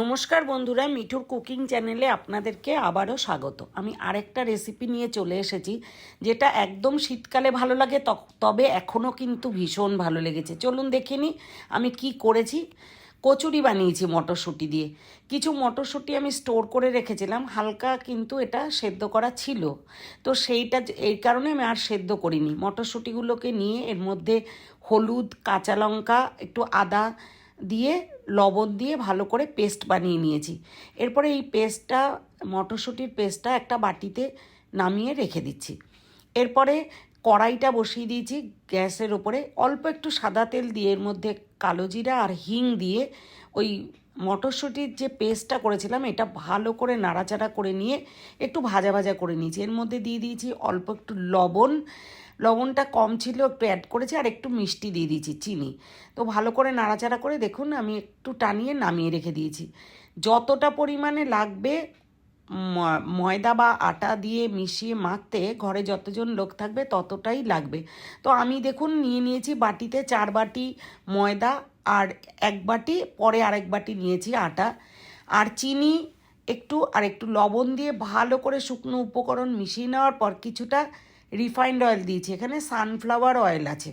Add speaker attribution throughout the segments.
Speaker 1: নমস্কার বন্ধুরা, মিঠুর কুকিং চ্যানেলে আপনাদেরকে আবারও স্বাগত। আমি আরেকটা রেসিপি নিয়ে চলে এসেছি, যেটা একদম শীতকালে ভালো লাগে তবে এখনও কিন্তু ভীষণ ভালো লেগেছে। চলুন দেখে নিই, আমি কি করেছি। কচুরি বানিয়েছি মটরশুঁটি দিয়ে। কিছু মটরশুঁটি আমি স্টোর করে রেখেছিলাম, হালকা কিন্তু এটা সেদ্ধ করা ছিল। তো সেইটা এই কারণে আমি আর সেদ্ধ করিনি। মটরশুঁটিগুলোকে নিয়ে এর মধ্যে হলুদ, কাঁচা লঙ্কা, একটু আদা দিয়ে লবণ দিয়ে ভালো করে পেস্ট বানিয়ে নিয়েছি। এরপরে এই পেস্টটা, মটরশুঁটির পেস্টটা একটা বাটিতে নামিয়ে রেখে দিচ্ছি। এরপরে কড়াইটা বসিয়ে দিয়েছি গ্যাসের ওপরে। অল্প একটু সাদা তেল দিয়ে এর মধ্যে কালো জিরা আর হিং দিয়ে ওই মটরশুঁটির যে পেস্টটা করেছিলাম, এটা ভালো করে নাড়াচাড়া করে নিয়ে একটু ভাজা ভাজা করে নিয়েছি। এর মধ্যে দিয়ে দিয়েছি অল্প একটু লবণ। লবণটা কম ছিল, একটু অ্যাড করেছি আর একটু মিষ্টি দিয়ে দিয়েছি, চিনি। তো ভালো করে নাড়াচাড়া করে দেখুন, আমি একটু টানিয়ে নামিয়ে রেখে দিয়েছি। যতটা পরিমাণে লাগবে ময়দা বা আটা দিয়ে মিশিয়ে মাখতে ঘরে যতজন লোক থাকবে ততটাই লাগবে। তো আমি দেখুন নিয়ে নিয়েছি বাটিতে চার বাটি ময়দা আর এক বাটি, পরে আরেক বাটি নিয়েছি আটা। আর চিনি, একটু আর একটু লবণ দিয়ে ভালো করে শুকনো উপকরণ মিশিয়ে নেওয়ার পর কিছুটা রিফাইন্ড অয়েল দিয়েছি। এখানে সানফ্লাওয়ার অয়েল আছে।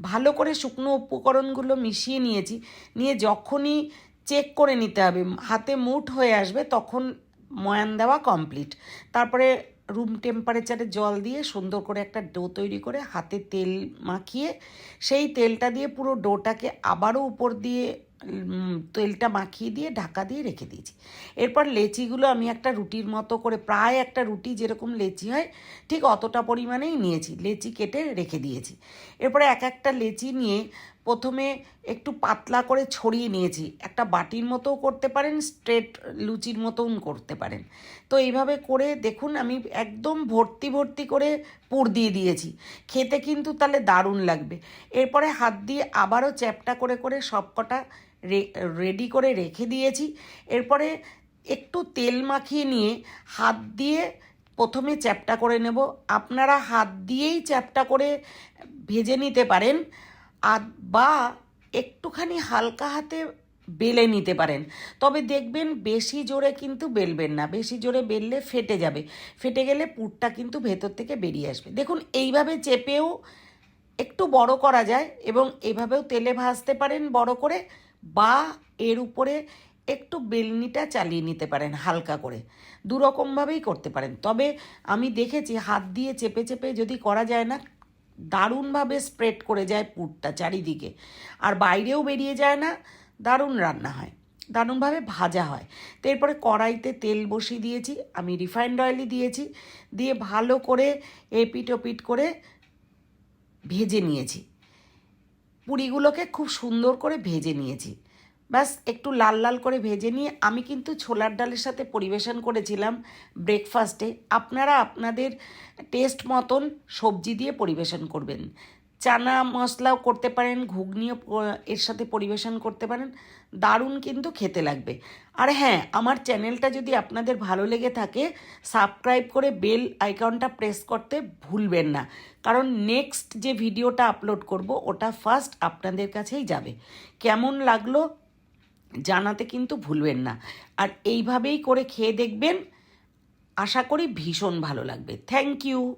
Speaker 1: ভালো করে শুকনো উপকরণগুলো মিশিয়ে নিয়েছি। নিয়ে যখনই চেক করে নিতে হবে। হাতে মুঠ হয়ে আসবে, তখন ময়ান দেওয়া কমপ্লিট তারপরে রুম টেম্পারেচারে জল দিয়ে সুন্দর করে একটা ডো তৈরি করে হাতে তেল মাখিয়ে, সেই তেলটা দিয়ে পুরো ডোটাকে আবারও উপর দিয়ে তেলটা মাখিয়ে দিয়ে, ঢাকা দিয়ে রেখে দিয়েছি। এরপর লেচিগুলো আমি একটা রুটির মতো করে, প্রায় একটা রুটি যেরকম লেচি হয়, ঠিক অতটা পরিমাণেই নিয়েছি। লেচি কেটে রেখে দিয়েছি। এরপরে এক একটা লেচি নিয়ে প্রথমে একটু পাতলা করে ছড়িয়ে নিয়েছি। একটা বাটির মতোও করতে পারেন, স্ট্রেট লুচির মতোও করতে পারেন। তো এইভাবে করে দেখুন, আমি একদম ভর্তি ভর্তি করে পুর দিয়ে দিয়েছি। খেতে কিন্তু তাহলে দারুণ লাগবে। এরপরে হাত দিয়ে আবারও চ্যাপটা করে করে সবকটা রেডি করে রেখে দিয়েছি। এরপরে একটু তেল মাখিয়ে নিয়ে হাত দিয়ে প্রথমে চ্যাপটা করে নেব। আপনারা হাত দিয়েই চ্যাপটা করে ভেজে নিতে পারেন আর বা একটুখানি হালকা হাতে বেলে নিতে পারেন। তবে দেখবেন বেশি জোরে কিন্তু বেলবেন না। বেশি জোরে বেললে ফেটে যাবে। ফেটে গেলে পুরটা কিন্তু ভেতর থেকে বেরিয়ে আসবে। দেখুন, এইভাবে চেপেও একটু বড় করা যায় এবং এভাবেও তেলে ভাজতে পারেন বড় করে। বা এর উপরে একটু বেলনিটা চালিয়ে নিতে পারেন হালকা করে। দুরকমভাবেই করতে পারেন। তবে আমি দেখেছি হাত দিয়ে চেপে চেপে যদি করা যায় না, দারুণভাবে স্প্রেড করে যায় পুরটা চারিদিকে। আর বাইরেও বেরিয়ে যায় না, দারুণ রান্না হয়। দারুণভাবে ভাজা হয়। তো এরপরে কড়াইতে তেল বসিয়ে দিয়েছি, আমি রিফাইন্ড অয়েলই দিয়েছি। দিয়ে ভালো করে এপিট ওপিট করে ভেজে নিয়েছি। পুরিগুলোকে খুব সুন্দর করে ভেজে নিয়েছি। ব্যাস, একটু লাল লাল করে ভেজে নিয়ে আমি কিন্তু ছোলার ডালের সাথে পরিবেশন করেছিলাম ব্রেকফাস্টে আপনারা আপনাদের টেস্ট মতন সবজি দিয়ে পরিবেশন করবেন। চানা মশলাও করতে পারেন, ঘুগনিও এর সাথে পরিবেশন করতে পারেন। দারুণ কিন্তু খেতে লাগবে। আর হ্যাঁ আমার চ্যানেলটা যদি আপনাদের ভালো লেগে থাকে, সাবস্ক্রাইব করে বেল আইকনটা প্রেস করতে ভুলবেন না। কারণ নেক্সট যে ভিডিওটা আপলোড করব, ওটা ফার্স্ট আপনাদের কাছেই যাবে। কেমন লাগল জানাতে কিন্তু ভুলবেন না। আর এইভাবেই করে খেয়ে দেখবেন। আশা করি ভীষণ ভালো লাগবে। Thank you